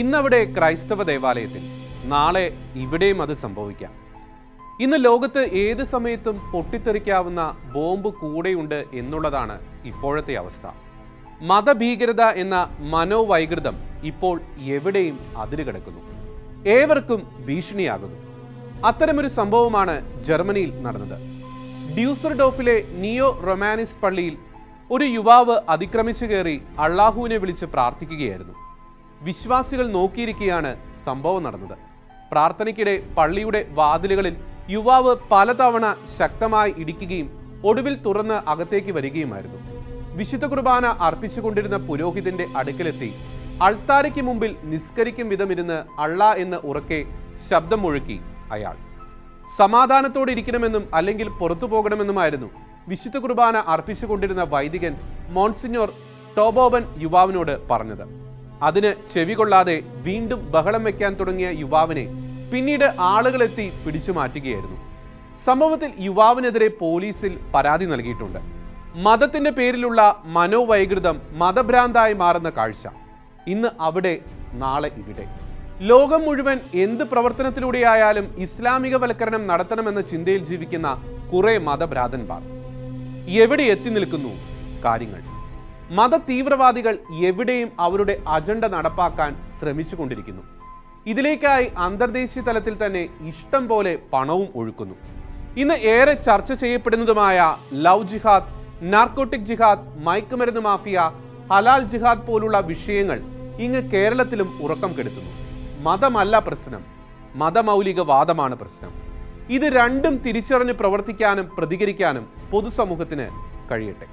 ഇന്നവിടെ ക്രൈസ്തവ ദേവാലയത്തിൽ നാളെ ഇവിടെയും അത് സംഭവിക്കാം. ഇന്ന് ലോകത്ത് ഏത് സമയത്തും പൊട്ടിത്തെറിക്കാവുന്ന ബോംബ് കൂടെയുണ്ട് എന്നുള്ളതാണ് ഇപ്പോഴത്തെ അവസ്ഥ. മതഭീകരത എന്ന മനോവൈകൃതം ഇപ്പോൾ എവിടെയും അതിരുകിടക്കുന്നു ഏവർക്കും ഭീഷണിയാകുന്നു. അത്തരമൊരു സംഭവമാണ് ജർമ്മനിയിൽ നടന്നത്. ഡ്യൂസർഡോഫിലെ നിയോ റൊമാനിസ് പള്ളിയിൽ ഒരു യുവാവ് അതിക്രമിച്ചു കയറി അള്ളാഹുവിനെ വിളിച്ച് പ്രാർത്ഥിക്കുകയായിരുന്നു. വിശ്വാസികൾ നോക്കിയിരിക്കുകയാണ് സംഭവം നടന്നത്. പ്രാർത്ഥനയ്ക്കിടെ പള്ളിയുടെ വാതിലുകളിൽ യുവാവ് പലതവണ ശക്തമായി ഇടിക്കുകയും ഒടുവിൽ തുറന്ന് അകത്തേക്ക് വരികയുമായിരുന്നു. വിശുദ്ധ കുർബാന അർപ്പിച്ചുകൊണ്ടിരുന്ന പുരോഹിതന്റെ അടുക്കലെത്തി അൾത്താരയ്ക്ക് മുമ്പിൽ നിസ്കരിക്കും വിധമിരുന്ന് അള്ള എന്ന് ഉറക്കെ ശബ്ദം മുഴക്കി അയാൾ. സമാധാനത്തോടെ ഇരിക്കണമെന്നും അല്ലെങ്കിൽ പുറത്തു പോകണമെന്നുമായിരുന്നു വിശുദ്ധ കുർബാന അർപ്പിച്ചുകൊണ്ടിരുന്ന വൈദികൻ മോൺസിഞ്ഞോർ ടോബോബൻ യുവാവിനോട് പറഞ്ഞത്. അതിന് ചെവി കൊള്ളാതെ വീണ്ടും ബഹളം വെക്കാൻ തുടങ്ങിയ യുവാവിനെ പിന്നീട് ആളുകളെത്തി പിടിച്ചു മാറ്റുകയായിരുന്നു. സംഭവത്തിൽ യുവാവിനെതിരെ പോലീസിൽ പരാതി നൽകിയിട്ടുണ്ട്. മതത്തിന്റെ പേരിലുള്ള മനോവൈകൃതം മതഭ്രാന്തായി മാറുന്ന കാഴ്ച. ഇന്ന് അവിടെ നാളെ ഇവിടെ. ലോകം മുഴുവൻ എന്ത് പ്രവർത്തനത്തിലൂടെയായാലും ഇസ്ലാമിക ഇസ്ലാമികവൽക്കരണം നടത്തണമെന്ന ചിന്തയിൽ ജീവിക്കുന്ന കുറെ മതഭ്രാതന്മാർ എവിടെ എത്തി നിൽക്കുന്നു കാര്യങ്ങൾ? മത തീവ്രവാദികൾ എവിടെയും അവരുടെ അജണ്ട നടപ്പാക്കാൻ ശ്രമിച്ചുകൊണ്ടിരിക്കുന്നു. ഇതിലേക്കായി അന്തർദേശീയ തലത്തിൽ തന്നെ ഇഷ്ടം പോലെ പണവും ഒഴുക്കുന്നു. ഇന്ന് ഏറെ ചർച്ച ചെയ്യപ്പെടുന്നതുമായ ലവ് ജിഹാദ് നാർക്കോട്ടിക് ജിഹാദ് മയക്കുമരുന്ന് മാഫിയ ഹലാൽ ജിഹാദ് പോലുള്ള വിഷയങ്ങൾ ഇങ്ങ് കേരളത്തിലും ഉറക്കം കെടുത്തുന്നു. മതമല്ല പ്രശ്നം. മതമൗലികവാദമാണ് പ്രശ്നം. ഇത് രണ്ടും തിരിച്ചറിഞ്ഞ് പ്രവർത്തിക്കാനും പ്രതികരിക്കാനും പൊതുസമൂഹത്തിന് കഴിയട്ടെ.